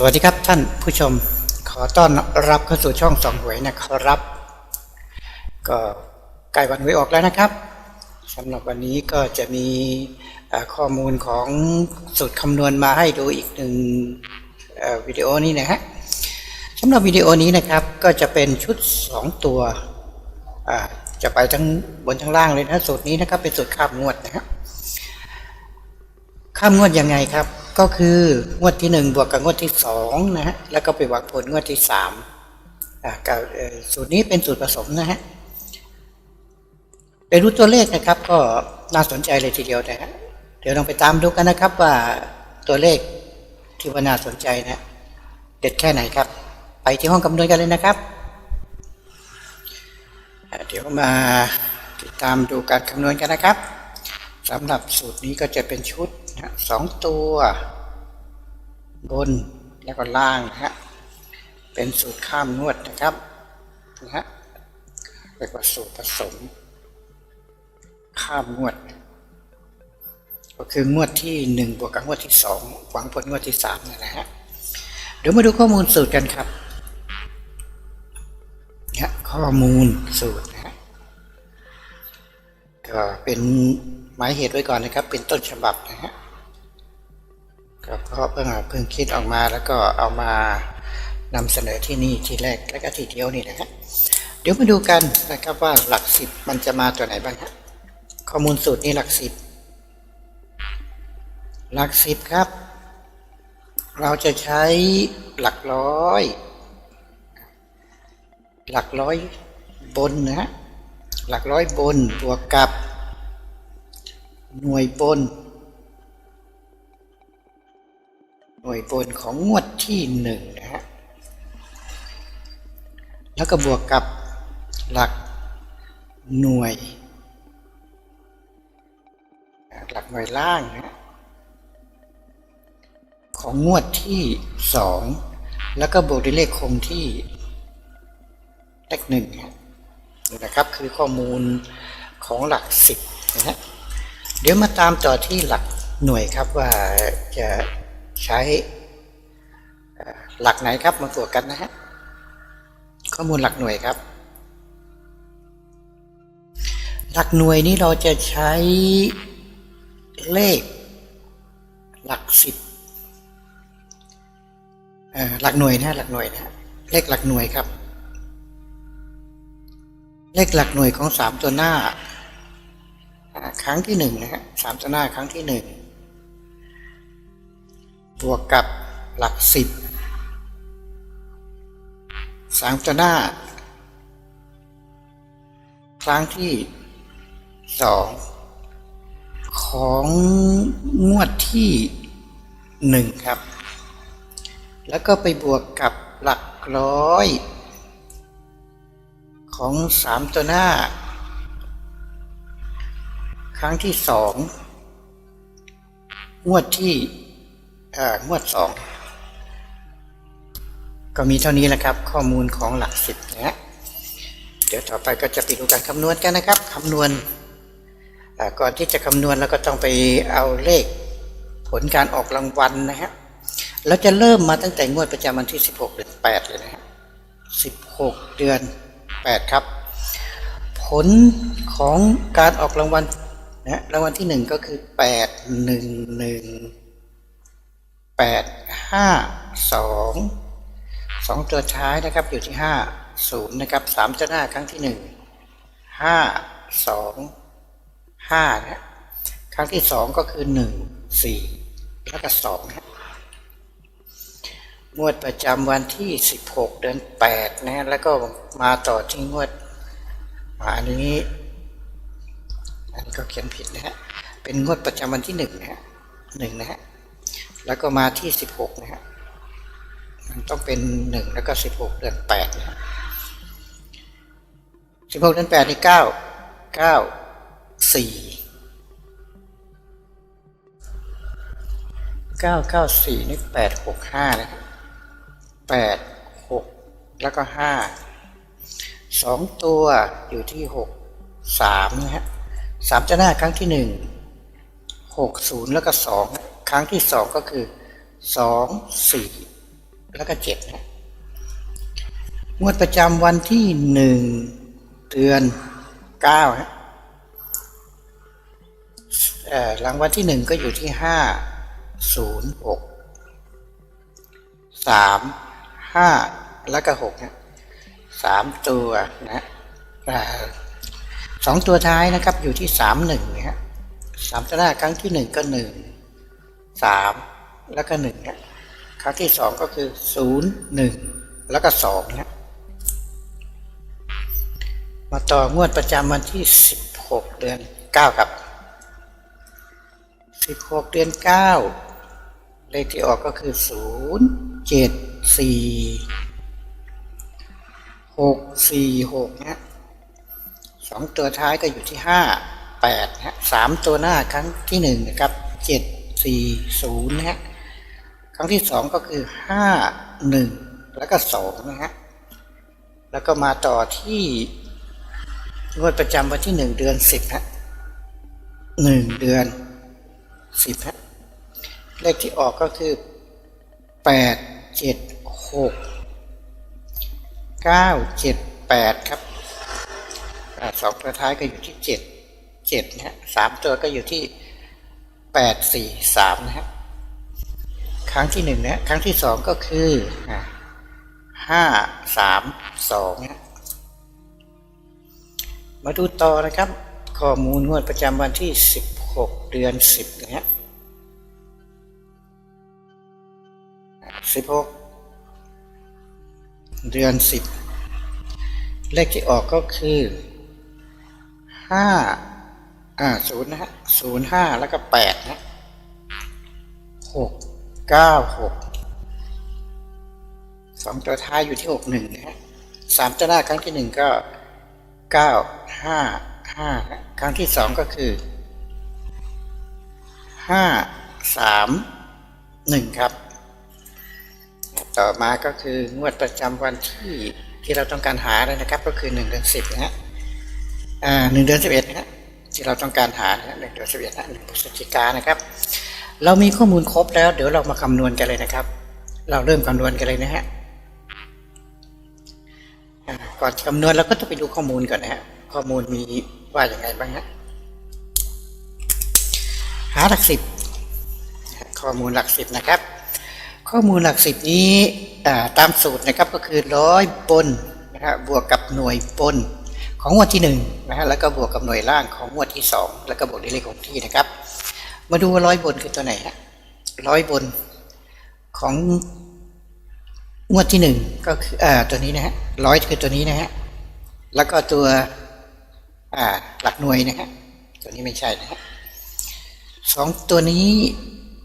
สวัสดีครับท่านผู้ชมขอต้อนรับเข้าสู่ช่องสองหวยนะครับ ก็ใกล้วันหวยออกแล้วนะครับสำหรับวันนี้ก็จะมีข้อมูลของสูตรคำนวณมาให้ดูอีกหนึ่งวิดีโอนี้นะฮะสำหรับวิดีโอนี้นะครับก็จะเป็นชุด 2 ตัวจะไปทั้งบนทั้งล่างเลยนะสูตรนี้นะครับเป็นสูตรคาบงวดนะครับ ข้ามงวดยังไงครับ ก็คืองวดที่หนึ่งบวกกับงวดที่สองนะฮะแล้วก็ไปหวังผลงวดที่สามอ่ากับสูตรนี้เป็นสูตรผสมนะฮะไปรู้ตัวเลขนะครับ ก็น่าสนใจเลยทีเดียวนะฮะเดี๋ยวลองไปตามดูกันนะครับว่าตัวเลขที่ว่าน่าสนใจนะเด็ดแค่ไหนครับ ไปที่ห้องคำนวณกันเลยนะครับ เดี๋ยวมาติดตามดูการคำนวณกันนะครับสำหรับสูตรนี้ก็จะเป็นชุด นะสองตัว บนแล้วก็ล่างนะฮะเป็นสูตรข้ามนวดนะครับนะฮะเรียกว่าสูตรผสม ข้ามงวด ก็คืองวดที่หนึ่งบวกกับงวดที่สองหวังผลงวดที่สามนะฮะเดี๋ยวมาดูข้อมูลสูตรกันครับนะฮะข้อมูลสูตรนะฮะก็เป็นหมายเหตุไว้ก่อนนะครับ เป็นต้นฉบับนะฮะ ก็เพราะเพิ่งเพิ่งคิดออกมาแล้วก็เอามานำเสนอที่นี่ที่แรกและก็ที่เดียวนี่นะฮะเดี๋ยวมาดูกันนะครับว่าหลักสิบมันจะมาตัวไหนบ้างฮะข้อมูลสูตรนี้หลักสิบหลักสิบครับ เราจะใช้หลักร้อย หลักร้อยบนนะฮะหลักร้อยบนบวกกับ หน่วยบน หน่วยบนของงวดที่หนึ่งนะฮะ แล้วก็บวกกับหลักหน่วย หลักหน่วยล่างนะฮะของงวดที่สองแล้วก็บวกด้วยเลขคงที่เลขหนึ่งฮะนี่นะครับ คือข้อมูลของหลักสิบนะฮะเดี๋ยวมาตามต่อที่หลักหน่วยครับว่าจะ ใช้หลักไหนครับมาตรวจกันนะฮะข้อมูลหลักหน่วยครับ หลักหน่วยนี้เราจะใช้เลข หลักสิบหลักหน่วยนะหลักหน่วยนะเลขหลักหน่วยครับ เลขหลักหน่วยของสามตัวหน้าครั้งที่หนึ่งนะฮะสามตัวหน้าครั้งที่หนึ่ง บวกกับหลักสิบสามตัวหน้า ครั้งที่สองของงวดที่หนึ่งครับ แล้วก็ไปบวกกับหลักร้อย ของสามตัวหน้า ครั้งที่สองงวดที่ งวดสองก็มีเท่านี้แหละครับ ข้อมูลของหลักสิบนะฮะเดี๋ยวต่อไปก็จะไปดูการคำนวณกันนะครับคำนวณก่อนที่จะคำนวณเราก็ต้องไปเอาเลขผลการออกรางวัลนะฮะเราจะเริ่มมาตั้งแต่งวดประจำวันที่ 16 เดือน 8 เลยนะฮะ16 เดือน 8 ครับ ผลของการออกรางวัลนะรางวัลที่หนึ่งก็คือ 8 1 1 8 5 2 2ตัวท้ายนะครับอยู่ที่5 0นะครับ3ตัวหน้าครั้งที่1 5 2 5นะครั้งที่2ก็คือ1 4แล้วก็2นะงวดประจำวันที่16เดือน8นะฮะแล้วก็มาต่อที่งวดอันนี้อันนี้ก็เขียนผิดนะฮะเป็นงวดประจำวันที่หนึ่งนะฮะหนึ่งนะฮะ แล้วก็มาที่สิบหกนะฮะมันต้องเป็นหนึ่งแล้วก็สิบหกเดือนแปดนะสิบหกเดือนแปดนี่เก้าเก้าสี่เก้าเก้าสี่นี่แปดหกห้านะฮะแปดหกแล้วก็ห้าสองตัวอยู่ที่หกสามนะฮะสามจะหน้าครั้งที่หนึ่งหกศูนย์แล้วก็สอง ครั้งที่สองก็คือสองสี่แล้วก็เจ็ดงวดประจำวันที่หนึ่งเดือนเก้าฮะเอ่รางวัลที่หนึ่งก็อยู่ที่ห้าศูนย์หกสามห้าแล้วก็หกนะสามตัวนะสองตัวท้ายนะครับอยู่ที่สามหนึ่งนะฮะสามตัวหน้าครั้งที่หนึ่งก็หนึ่ง สามแล้วก็หนึ่งนะครั้งที่สองก็คือศูนย์หนึ่งแล้วก็สองนะมาต่องวดประจำวันที่16เดือน9ครับ16เดือน9เลขที่ออกก็คือ0 7 4 6 4 6นะสองตัวท้ายก็อยู่ที่5 8นะสามตัวหน้าครั้งที่1นะครับ7 4 0นะฮะครั้งที่2ก็คือ5 1แล้วก็2นะฮะแล้วก็มาต่อที่งวดประจำวันที่หนึ่งเดือนสิบฮะหนึ่งเดือนสิบฮะเลขที่ออกก็คือแปดเจ็ดหกเก้าเจ็ดแปดครับสองตัวท้ายก็อยู่ที่เจ็ดเจ็ดนะฮะสามตัวก็อยู่ที่ แปดสี่สามนะฮะครั้งที่หนึ่งนะครั้งที่สองก็คือห้าสามสองนะมาดูต่อนะครับ ข้อมูลงวดประจำวันที่16เดือน10นะฮะ16เดือน10เลขที่ออกก็คือ5 อ่า0นย์นะฮะ0 5แล้วก็8นะ6 9 6สองตัวท้ายอยู่ที่6 1นะฮะสามตัวหน้าครั้งที่1ก็เก้าห้าห้าครั้งที่สองก็คือห้าสามหนึ่งครับ ต่อมาก็คืองวดประจำวันที่ที่เราต้องการหาเลยนะครับ ก็คือหนึ่งเดือนสิบนะฮะอ่าหนึ่งเดือนสิบเอ็ดนะฮะ ที่เราต้องการหานะฮะหนึ่งเดือนสิบเอ็ดนะหนึ่งพฤศจิกานะครับ เรามีข้อมูลครบแล้ว เดี๋ยวเรามาคำนวณกันเลยนะครับ เราเริ่มคำนวณกันเลยนะฮะก่อนคำนวณเราก็ต้องไปดูข้อมูลก่อนนะฮะข้อมูลมีว่าอย่างไรบ้างฮะหาหลักสิบข้อมูลหลักสิบนะครับ ข้อมูลหลักสิบนี้ตามสูตรนะครับก็คือร้อยบนนะฮะบวกกับหน่วยบน ของงวดที่หนึ่งนะฮะแล้วก็บวกกับหน่วยล่างของงวดที่สองแล้วก็บวกด้วยเลขคงที่นะครับ มาดูว่าร้อยบนคือตัวไหนฮะร้อยบนของงวดที่หนึ่งก็คืออ่าตัวนี้นะฮะร้อยคือตัวนี้นะฮะแล้วก็ตัวอ่าหลักหน่วยนะฮะตัวนี้ไม่ใช่นะฮะสองตัวนี้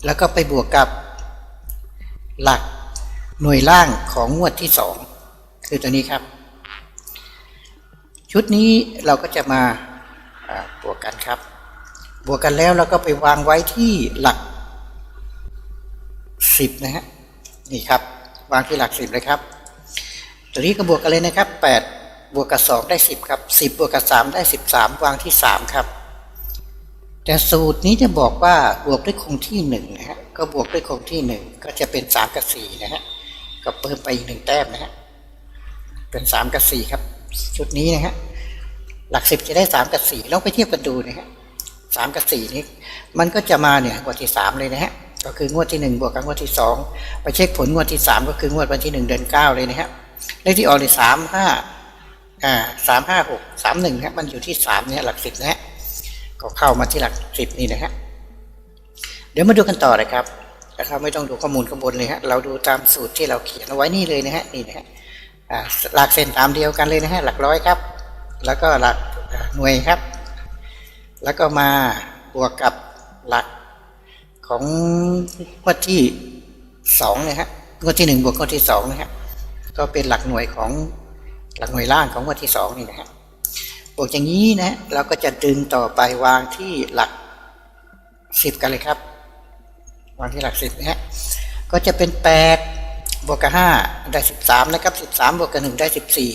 แล้วก็ไปบวกกับหลักหน่วยล่างของงวดที่สองคือตัวนี้ครับ ชุดนี้เราก็จะมาบวกกันครับ บวกกันแล้วเราก็ไปวางไว้ที่หลักสิบนะฮะ นี่ครับ วางที่หลักสิบเลยครับตัวนี้ก็บวกกันเลยนะครับแปดบวกกับสองได้สิบครับสิบบวกกับสามได้สิบสามวางที่สามครับ แต่สูตรนี้จะบอกว่าบวกด้วยคงที่หนึ่งนะฮะ ก็บวกด้วยคงที่หนึ่งก็จะเป็นสามกับสี่นะฮะ ก็เพิ่มไปอีกหนึ่งแต้มนะฮะ เป็นสามกับสี่ครับ ชุดนี้นะฮะหลักสิบจะได้สามกับสี่ลองไปเทียบกันดูนะฮะสามกับสี่นี้ มันก็จะมาเนี่ยงวดที่สามเลยนะฮะก็คืองวดที่หนึ่งบวกกับงวดที่สองไปเช็คผลงวดที่สามก็คืองวดวันที่หนึ่งเดือนเก้าเลยนะฮะเลขที่ออกเลยสามห้าอ่าสามห้าหกสามหนึ่งฮะมันอยู่ที่สามเนี่ยหลักสิบนะฮะก็เข้ามาที่หลักสิบนี่นะฮะเดี๋ยวมาดูกันต่อเลยครับนะครับไม่ต้องดูข้อมูลข้างบนเลยฮะเราดูตามสูตรที่เราเขียนเอาไว้นี่เลยนะฮะนี่นะฮะ หลักเส้นตามเดียวกันเลยนะฮะหลักร้อยครับ แล้วก็หลักหน่วยครับ แล้วก็มาบวกกับหลักของงวดที่สองนะฮะงวดที่หนึ่งบวกงวดที่สองนะฮะก็เป็นหลักหน่วยของหลักหน่วยล่างของงวดที่สองนี่นะฮะบวกอย่างนี้นะเราก็จะดึงต่อไปวางที่หลักสิบกันเลยครับ วางที่หลักสิบนะฮะก็จะเป็นแปด บวกกับห้าได้สิบสามนะครับสิบสามบวกกับหนึ่งได้สิบสี่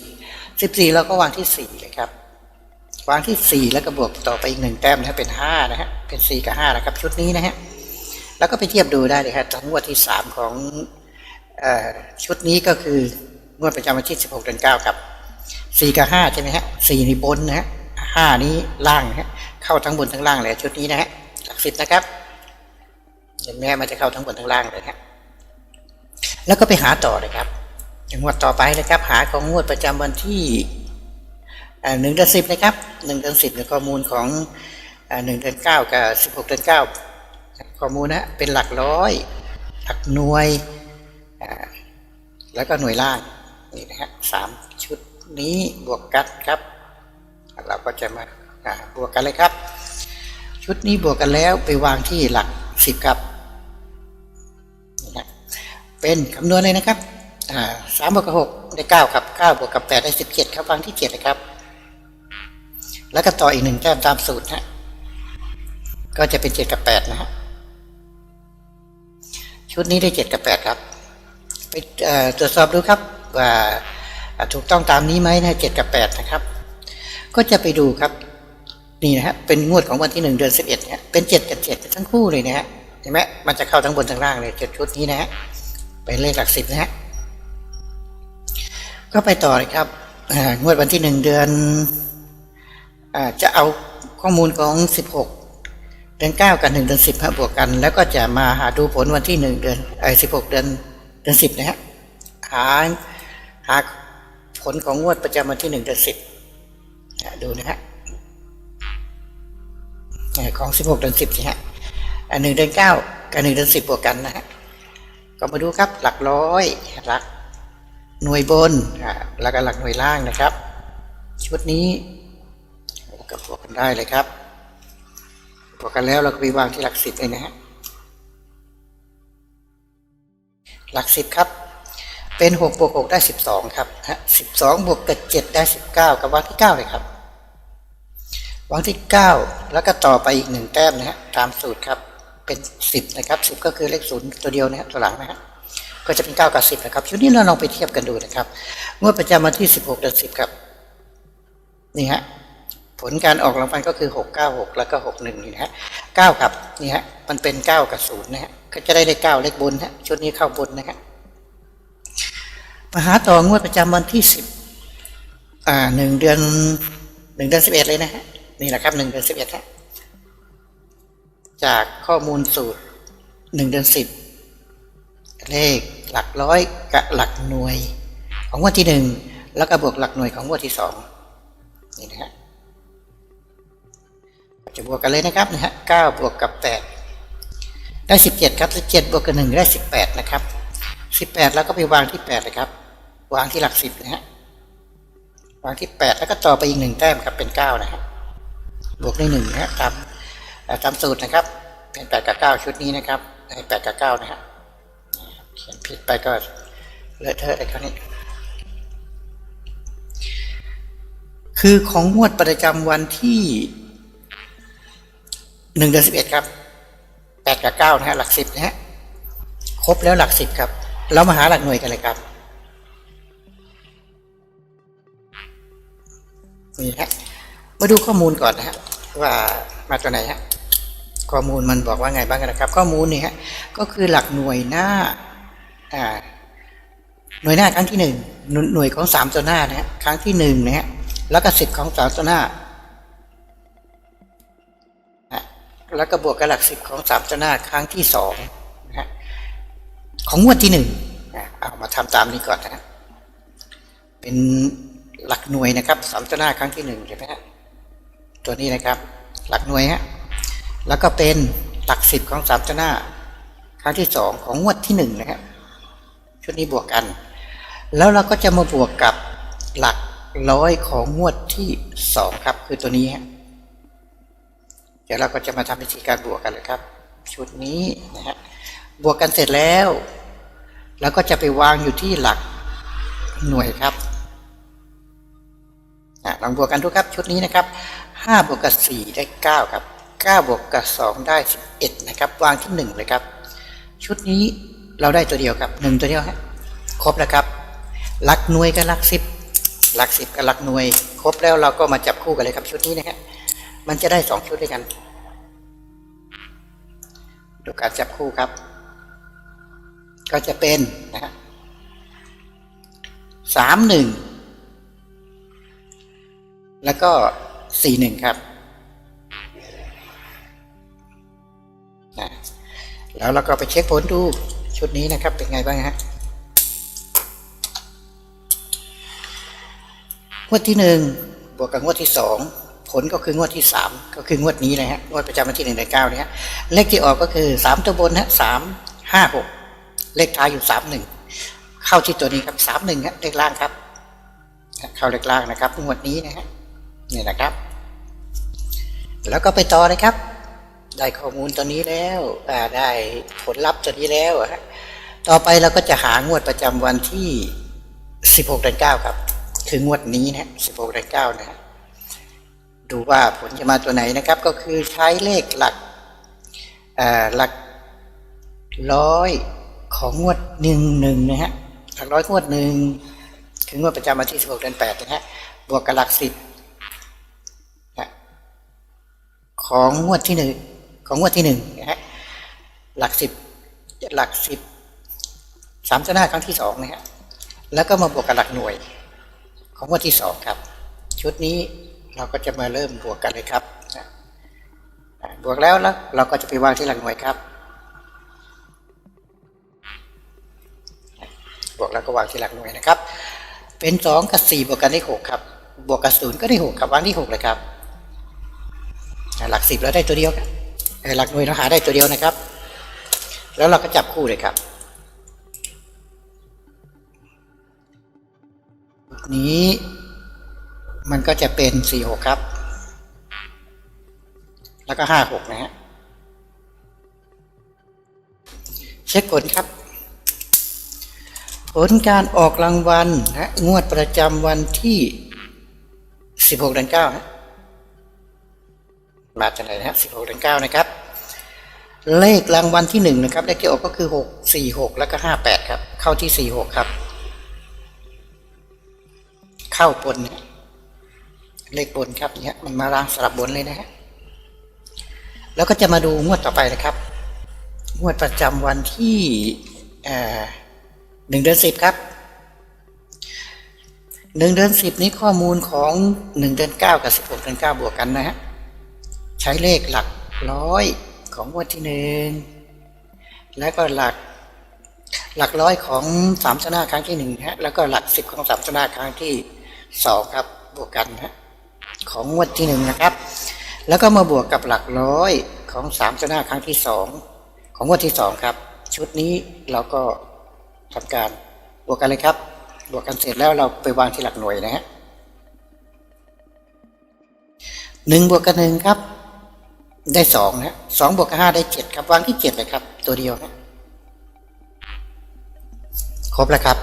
สิบสี่เราก็วางที่สี่เลยครับ วางที่สี่แล้วก็บวกต่อไปอีกหนึ่งแต้มนะเป็นห้านะฮะเป็นสี่กับห้านะครับชุดนี้นะฮะแล้วก็ไปเทียบดูได้เลยครับทั้งงวดที่สามของออชุดนี้ก็คืองวดประจำวันที่16เดือน9ครับ4กับ5ใช่ไหมฮะ4นี่บนนะฮะ5นี้ล่างนะฮะเข้าทั้งบนทั้งล่างเลยชุดนี้นะฮะหลักสิบนะครับเห็นไหมมันจะเข้าทั้งบนทั้งล่างเลยนะฮะ แล้วก็ไปหาต่อเลยครับงวดต่อไปนะครับ หาของงวดประจำวันที่หนึ่งเดือนสิบนะครับหนึ่งเดือนสิบในข้อมูลของหนึ่งเดือนเก้ากับสิบหกเดือนเก้าข้อมูลนะเป็นหลักร้อย หลักหน่วยแล้วก็หน่วยล่างนี่นะฮะสามชุดนี้บวกกันครับ เราก็จะมาบวกกันเลยครับ ชุดนี้บวกกันแล้วไปวางที่หลักสิบครับ เป็นคำนวณเลยนะครับสามบวกกับหกได้เก้าครับเก้าบวกกับแปดได้สิบเจ็ดครับวางที่เจ็ดเลยครับ แล้วก็ต่ออีกหนึ่งแต้มตามสูตรนะก็จะเป็นเจ็ดกับแปดนะฮะชุดนี้ได้เจ็ดกับแปดครับ ไปตรวจสอบดูครับว่าอ่าถูกต้องตามนี้ไหมนะเจ็ดกับแปดนะครับ ก็จะไปดูครับนี่นะฮะเป็นงวดของวันที่หนึ่งเดือนสิบเอ็ดเนี่ยเป็นเจ็ดกับเจ็ดทั้งคู่เลยนะฮะเห็นไหมมันจะเข้าทั้งบนทั้งล่างเลยเจ็ดชุดนี้นะฮะ เป็นเลขหลักสิบนะฮะก็ไปต่อเลยครับงวดวันที่หนึ่งเดือนอจะเอาข้อมูลของสิบหกเดือนเก้ากับหนึ่งเดือนสิบมาบวกกัน แล้วก็จะมาหาดูผลวันที่หนึ่งเดือนไอ้สิบหกเดือนเดือนสิบนะฮะหาหาผลของงวดประจำวันที่หนึ่งเดือนสิบดูนะฮะของ16เดือนสิฮะอันหนึ่งเดือน9กับหนึ่งเดือน10บวกกันนะฮะ ก็มาดูครับหลักร้อยหลักหน่วยบนแล้วก็หลักหน่วยล่างนะครับ ชุดนี้ก็บวกกันได้เลยครับบวกกันแล้วเราก็ไปวางที่หลักสิบเลยนะฮะหลักสิบครับ เป็น6บวก6ได้12ครับฮะ12บวกกับ7ได้19กับวางที่9เลยครับวางที่9แล้วก็ต่อไปอีกหนึ่งแต้มนะฮะตามสูตรครับ เป็น10นะครับ10ก็คือเลขศูนย์ตัวเดียวนะฮะตัวหลังนะฮะก็จะเป็น9กับ10นะครับชุดนี้เราลองไปเทียบกันดูนะครับงวดประจำวันที่16เดือน10ครับนี่ฮะผลการออกรางวัลก็คือ696แล้วก็61นี่นะฮะ9ครับนี่ฮะมันเป็น9กับ0นย์นะฮะก็จะได้เลข9เลขบนฮะชุดนี้เข้าบนนะฮะมาหาต่องวดประจำวันที่10อ่าหนึ่งเดือนหนึ่งเดือนสิบเอ็ดเลยนะฮะนี่แหละครับหนึ่งเดือนสิบเอ็ดฮะ จากข้อมูลสูตรหนึ่งเดือนสิบเลขหลักร้อยกับหลักหน่วย ของงวดที่หนึ่งแล้วก็บวกหลักหน่วยของงวดที่สองนี่นะฮะจะบวกกันเลยนะครับนะฮะเก้าบวกกับแปดได้สิบเจ็ดครับสิบเจ็ดบวกกับหนึ่งได้สิบแปดนะครับสิบแปดแล้วก็ไปวางที่แปดเลยครับ วางที่หลักสิบนะฮะวางที่แปดแล้วก็ต่อไปอีกหนึ่งแต้มครับเป็นเก้านะฮะบวกด้วยหนึ่งนะฮะตาม เอ่อตามสูตรนะครับ เป็นแปดกับเก้าชุดนี้นะครับให้แปดกับเก้านะฮะเขียนผิดไปก็เลอะเทอะเลยครับนี่คือของงวดประจำวันที่หนึ่งเดือนสิบเอ็ดครับแปดกับเก้านะฮะหลักสิบนะฮะครบแล้วหลักสิบครับ เรามาหาหลักหน่วยกันเลยครับนี่ฮะมาดูข้อมูลก่อนนะฮะว่ามาตัวไหนฮะ ข้อมูลมันบอกว่าไงบ้างนะครับ ข้อมูลนี่ฮะก็คือหลักหน่วยหน้าอ่าหน่วยหน้าครั้งที่หนึ่งหน่วยของสามตัวหน้านะฮะครั้งที่หนึ่งนะฮะแล้วก็สิบของสามตัวหน้าฮะแล้วก็บวกกับหลักสิบของสามตัวหน้าครั้งที่สองนะฮะของงวดที่หนึ่งนะเอามาทำตามนี้ก่อนนะฮะเป็นหลักหน่วยนะครับสามตัวหน้าครั้งที่หนึ่งใช่ไหมฮะตัวนี้นะครับ หลักหน่วยฮะ แล้วก็เป็นหลักสิบของสามตัวหน้าครั้งที่สองของงวดที่หนึ่งนะครับชุดนี้บวกกัน แล้วเราก็จะมาบวกกับหลักร้อยของงวดที่สองครับ คือตัวนี้เดี๋ยวเราก็จะมาทำวิธีการบวกกันเลยครับ ชุดนี้นะฮะบวกกันเสร็จแล้ว แล้วก็จะไปวางอยู่ที่หลักหน่วยครับลองบวกกันดูครับชุดนี้นะครับห้าบวกกับสี่ได้เก้าครับ เก้าบวกกับสองได้สิบเอ็ดนะครับ วางที่หนึ่งเลยครับ ชุดนี้เราได้ตัวเดียวครับหนึ่งตัวเดียวฮะครบแล้วครับลักหน่วยกับลักสิบลักสิบกับลักหน่วย ครบแล้วเราก็มาจับคู่กันเลยครับชุดนี้นะฮะมันจะได้สองชุดด้วยกันดูการจับคู่ครับ ก็จะเป็นนะฮะสามหนึ่งแล้วก็สี่หนึ่งครับ แล้วเราก็ไปเช็คผลดูชุดนี้นะครับเป็นไงบ้างฮะงวดที่หนึ่งบวกกับงวดที่สองผลก็คืองวดที่สามก็คืองวดนี้เลยฮะงวดประจำวันที่หนึ่งเดือนเก้าเนี่ยเลขที่ออกก็คือสามตัวบนฮะสามห้าหกเลขท้ายอยู่สามหนึ่งเข้าที่ตัวนี้ครับสามหนึ่งฮะเลขล่างครับ เข้าเลขล่างนะครับงวดนี้นะฮะนี่นะครับ แล้วก็ไปต่อเลยครับ ได้ข้อมูลตัวนี้แล้วได้ผลลัพธ์ตัวนี้แล้วฮะต่อไปเราก็จะหางวดประจำวันที่ 16เดือน9ครับ คืองวดนี้นะ16เดือน9นะฮะดูว่าผลจะมาตัวไหนนะครับ ก็คือใช้เลขหลักหลักร้อยของงวดหนึ่งหนึ่งนะฮะหลักร้อยงวดหนึ่งคืองวดประจำวันที่16เดือน8นะฮะบวกกับหลักสิบของงวดที่หนึ่ง ของงวดที่หนึ่งนะฮะหลักสิบหลักสิบสามตัวหน้าครั้งที่สองนะฮะแล้วก็มาบวกกับหลักหน่วย ของงวดที่สองครับ ชุดนี้เราก็จะมาเริ่มบวกกันเลยครับบวกแล้วแล้วเราก็จะไปวางที่หลักหน่วยครับ บวกแล้วก็วางที่หลักหน่วยนะครับ เป็นสองกับสี่บวกกันได้หกครับบวกกับศูนย์ก็ได้หกครับวางที่หกเลยครับ หลักสิบเราได้ตัวเดียวครับ หลักหน่วยเราหาได้ตัวเดียวนะครับ แล้วเราก็จับคู่เลยครับ นี้มันก็จะเป็นสี่หกครับ แล้วก็ห้าหกนะฮะ เช็คผลครับ ผลการออกรางวัลนะงวดประจำวันที่16เดือน9ฮะ มาจากไหนนะฮะ16เดือน9นะครับ เลขรางวัลที่หนึ่งนะครับเลขที่ออกก็คือ6 4 6แล้วก็58ครับ เข้าที่46ครับ เข้าบนนะเลขบนครับเนี่ยมันมารางสลับบนเลยนะฮะแล้วก็จะมาดูงวดต่อไปนะครับ งวดประจำวันที่หนึ่งเดือนสิบครับหนึ่งเดือนสิบนี้ข้อมูลของหนึ่งเดือนเก้ากับสิบหกเดือนเก้าบวกกันนะฮะ ใช้เลขหลักร้อยของงวดที่หนึ่งแล้วก็หลักหลักร้อยของสามชนะครั้งที่หนึ่งฮะแล้วก็หลักสิบของสามชนะครั้งที่สองครับบวกกันฮะของงวดที่หนึ่งนะครับ แล้วก็มาบวกกับหลักร้อยของสามชนะครั้งที่สองของงวดที่สองครับ ชุดนี้เราก็ทำการบวกกันเลยครับ บวกกันเสร็จแล้วเราไปวางที่หลักหน่วยนะฮะหนึ่งบวกกับหนึ่งครับ ได้สองนะสองบวกห้าได้เจ็ดครับวางที่เจ็ดเลยครับ ตัวเดียวนะครบแล้วครับ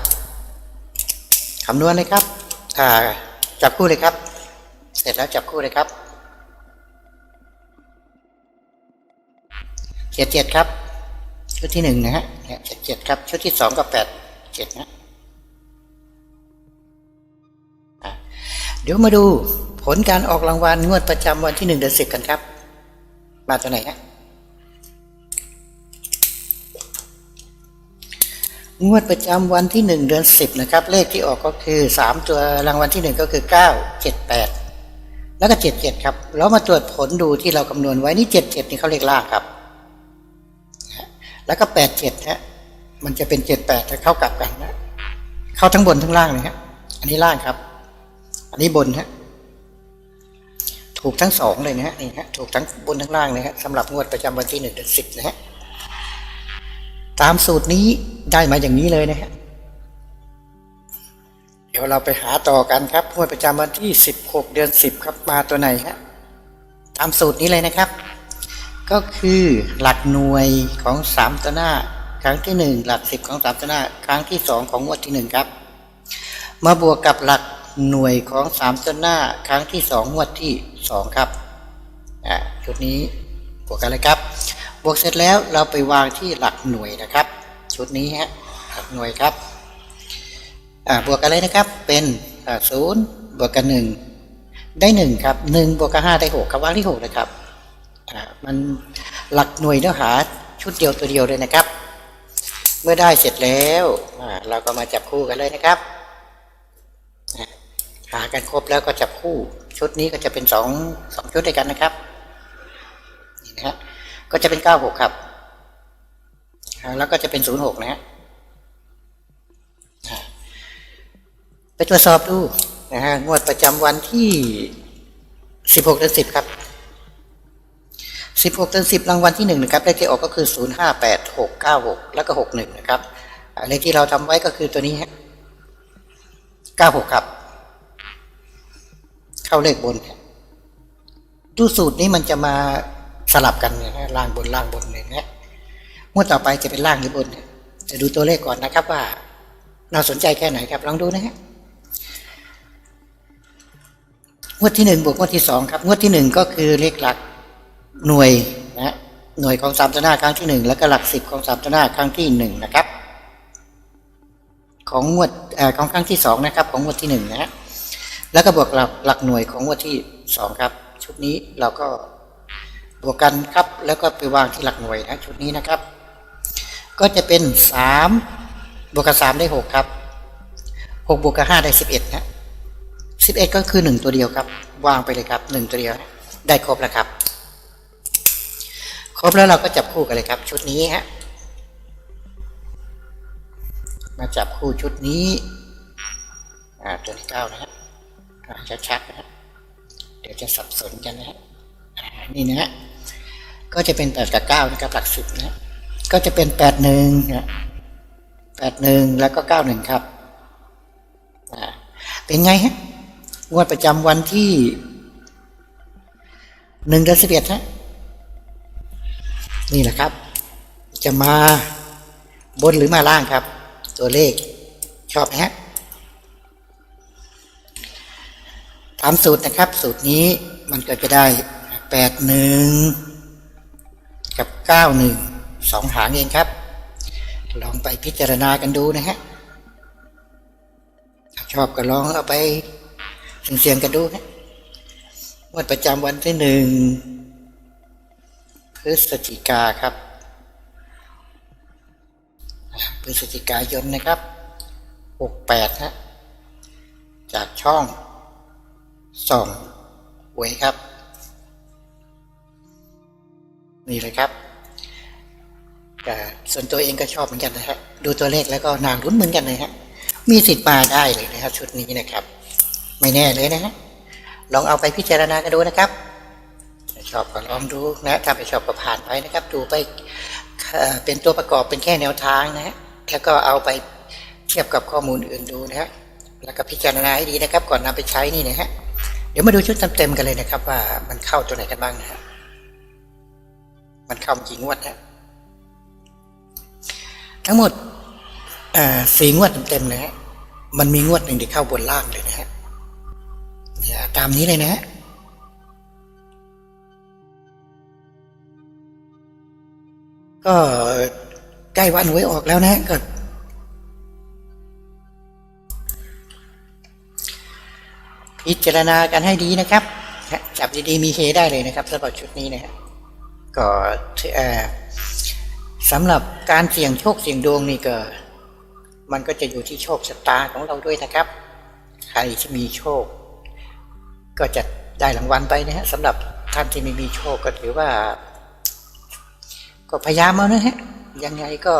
คำนวณเลยครับอ่าจับคู่เลยครับ เสร็จแล้วจับคู่เลยครับเจ็ดเจ็ดครับ ชุดที่หนึ่งนะฮะเนี่ยเจ็ดเจ็ดครับ ชุดที่สองก็แปดเจ็ดนะเดี๋ยวมาดูผลการออกรางวัลงวดประจำวันที่หนึ่งเดือนสิบกันครับ มาตัวไหนฮะงวดประจำวันที่หนึ่งเดือนสิบนะครับ เลขที่ออกก็คือสามตัวรางวัลที่หนึ่งก็คือเก้าเจ็ดแปดแล้วก็เจ็ดเจ็ดครับแล้วมาตรวจผลดูที่เราคำนวณไว้นี่เจ็ดเจ็ดนี่เขาเรียกล่างครับ แล้วก็แปดเจ็ดฮะมันจะเป็นเจ็ดแปดจะเข้ากลับกันนะเข้าทั้งบนทั้งล่างเลยฮะอันนี้ล่างครับ อันนี้บนฮะ ถูกทั้งสองเลยนะฮะนี่ฮะถูกทั้งบนทั้งล่างเลยฮะสำหรับงวดประจำวันที่หนึ่งเดือนสิบนะฮะตามสูตรนี้ได้มาอย่างนี้เลยนะฮะเดี๋ยวเราไปหาต่อกันครับงวดประจำวันที่สิบหกเดือนสิบครับมาตัวไหนฮะตามสูตรนี้เลยนะครับ ก็คือหลักหน่วยของสามตัวหน้าครั้งที่หนึ่งหลักสิบของสามตัวหน้าครั้งที่สองของงวดที่หนึ่งครับมาบวกกับหลัก หน่วยของสามตัวหน้าครั้งที่สองงวดที่สองครับอ่าชุดนี้บวกกันเลยครับบวกเสร็จแล้วเราไปวางที่หลักหน่วยนะครับ ชุดนี้ฮะหลักหน่วยครับอ่าบวกกันเลยนะครับเป็นศูนย์บวกกันหนึ่งได้หนึ่งครับหนึ่งบวกกับห้าได้หกครับว่างที่หกเลยครับอ่ามันหลักหน่วยเนื้อหาชุดเดียวตัวเดียวเลยนะครับ เมื่อได้เสร็จแล้วเราก็มาจับคู่กันเลยนะครับ หากันครบแล้วก็จับคู่ ชุดนี้ก็จะเป็นสองสองชุดด้วยกันนะครับนี่นะฮะก็จะเป็นเก้าหกครับ แล้วก็จะเป็นศูนย์หกนะฮะไปตรวจสอบดูนะฮะงวดประจำวันที่สิบหกเดือนสิบครับสิบหกเดือนสิบรางวัลที่หนึ่งนะครับเลขที่ออกก็คือศูนย์ห้าแปดหกเก้าหกแล้วก็หกหนึ่งนะครับเลขที่เราทำไว้ก็คือตัวนี้ฮะเก้าหกครับ เข้าเลขบนดูสูตรนี้มันจะมาสลับกันเนี่ยนะล่างบนล่างบนเนี่ยนะงวดต่อไปจะเป็นล่างหรือบนจะดูตัวเลขก่อนนะครับว่า เราสนใจแค่ไหนครับลองดูนะฮะงวดที่หนึ่งบวกงวดที่สองครับงวดที่หนึ่งก็คือเลขหลักหน่วยนะฮะหน่วยของสามตัวหน้าครั้งที่หนึ่งแล้วก็หลักสิบของสามตัวหน้าครั้งที่หนึ่งนะครับ ของงวดเอ่อของครั้งที่สองนะครับ ของงวดที่หนึ่งนะฮะ แล้วก็บวกหลักหลักหน่วยของงวดที่สองครับ ชุดนี้เราก็บวกกันครับ แล้วก็ไปวางที่หลักหน่วยนะชุดนี้นะครับ ก็จะเป็นสามบวกกับสามได้หกครับหกบวกกับห้าได้สิบเอ็ดนะสิบเอ็ดก็คือหนึ่งตัวเดียวครับ วางไปเลยครับหนึ่งตัวเดียว ได้ครบแล้วครับ ครบแล้วเราก็จับคู่กันเลยครับ ชุดนี้ฮะมาจับคู่ชุดนี้อ่าตัวที่เก้านะฮะ ชัดๆนะเดี๋ยวจะสับสนกันนะฮะนี่นะฮะก็จะเป็นแปดกับเก้านะครับหลักสิบนะก็จะเป็นแปดหนึ่งนะแปดหนึ่งแล้วก็เก้าหนึ่งครับเป็นไงฮะงวดประจำวันที่หนึ่งเดือนสิบเอ็ดฮะนี่แหละครับ จะมาบนหรือมาล่างครับ ตัวเลขชอบไหมฮะ ตามสูตรนะครับ สูตรนี้มันก็จะได้แปดหนึ่งกับเก้าหนึ่งสองหางเองครับ ลองไปพิจารณากันดูนะฮะชอบก็ลองเอาไปเสี่ยงกันดูนะวันประจำวันที่หนึ่งพฤศจิกาครับ พฤศจิกายนนะครับหกแปดฮะจากช่อง ส่องหวยครับ นี่เลยครับแต่ส่วนตัวเองก็ชอบเหมือนกันนะฮะดูตัวเลขแล้วก็นางรุ้นเหมือนกันเลยฮะมีสิทธิ์มาได้เลยนะครับ ชุดนี้นะครับ ไม่แน่เลยนะฮะลองเอาไปพิจารณากันดูนะครับชอบก็ลองดูนะถ้าไม่ชอบก็ผ่านไปนะครับ ดูไปเป็นตัวประกอบเป็นแค่แนวทางนะฮะแล้วก็เอาไปเทียบกับข้อมูลอื่นดูนะฮะแล้วก็พิจารณาให้ดีนะครับ ก่อนนำไปใช้นี่นะฮะ ดี๋ยวมาดูชุดเต็มๆกันเลยนะครับ ว่ามันเข้าตัวไหนกันบ้างนะฮะมันเข้ากี่งวดนะทั้งหมดสี่งวดเต็มๆเลยฮะมันมีงวดหนึ่งที่เข้าบนล่างเลยนะฮะเนี่ยตามนี้เลยนะฮะก็ใกล้วันหวยออกแล้วนะฮะก็ พิจารณากันให้ดีนะครับ จับดีๆมีเฮได้เลยนะครับสำหรับชุดนี้นะฮะก็สำหรับการเสี่ยงโชคเสี่ยงดวงนี่ก็ มันก็จะอยู่ที่โชคชะตาของเราด้วยนะครับ ใครที่มีโชค ก็จะได้รางวัลไปนะฮะสำหรับท่านที่ไม่มีโชคก็ถือว่า ก็พยายามเอานะฮะยังไงก็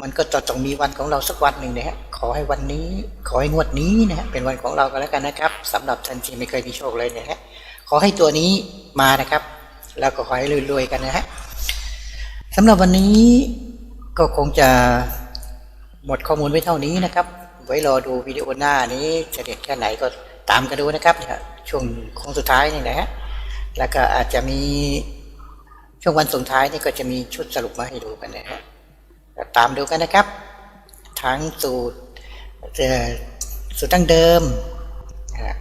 มันก็จะต้องมีวันของเราสักวันหนึ่งนะฮะ อให้วันนี้ ขอให้งวดนี้นะฮะเป็นวันของเรากันแล้วกันนะครับสำหรับท่านที่ไม่เคยมีโชคเลยเนี่ยฮะขอให้ตัวนี้มานะครับ แล้วก็ขอให้รวยๆกันนะฮะสำหรับวันนี้ก็คงจะหมดข้อมูลไว้เท่านี้นะครับ ไว้รอดูวิดีโอหน้านี้จะเด็ดแค่ไหนก็ตามกันดูนะครับเนี่ยช่วงโค้งสุดท้ายนี่นะฮะแล้วก็อาจจะมีช่วงวันสุดท้ายนี่ก็จะมีชุดสรุปมาให้ดูกันนะฮะตามดูกันนะครับ ทั้งสูตร สูตรดั้งเดิมนะฮะ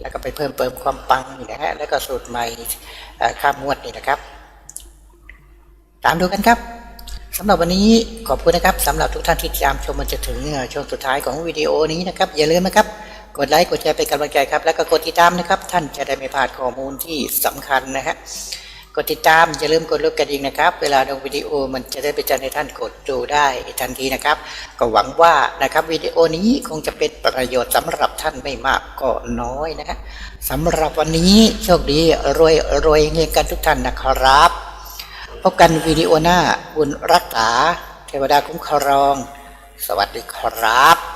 แล้วก็ไปเพิ่มเติมความปังนี่นะฮะแล้วก็สูตรใหม่ข้ามงวดนี่นะครับ ตามดูกันครับสำหรับวันนี้ขอบคุณนะครับสำหรับทุกท่านที่ติดตามชมมันจะถึงช่วงสุดท้ายของวิดีโอนี้นะครับ อย่าลืมนะครับ กดไลค์กดแชร์เป็นกำลังใจครับ แล้วก็กดติดตามนะครับ ท่านจะได้ไม่พลาดข้อมูลที่สำคัญนะฮะ กดติดตามอย่าลืมกดรูปกระดิ่งนะครับ เวลาลงวิดีโอมันจะได้ไปแจ้งให้ท่านกดดูได้ทันทีนะครับ ก็หวังว่านะครับวิดีโอนี้คงจะเป็นประโยชน์สำหรับท่านไม่มากก็น้อยนะฮะสำหรับวันนี้โชคดีรวยรวยเฮงกันทุกท่านนะครับพบกันวิดีโอหน้าบุญรักษาเทวดาคุ้มครอง สวัสดีครับ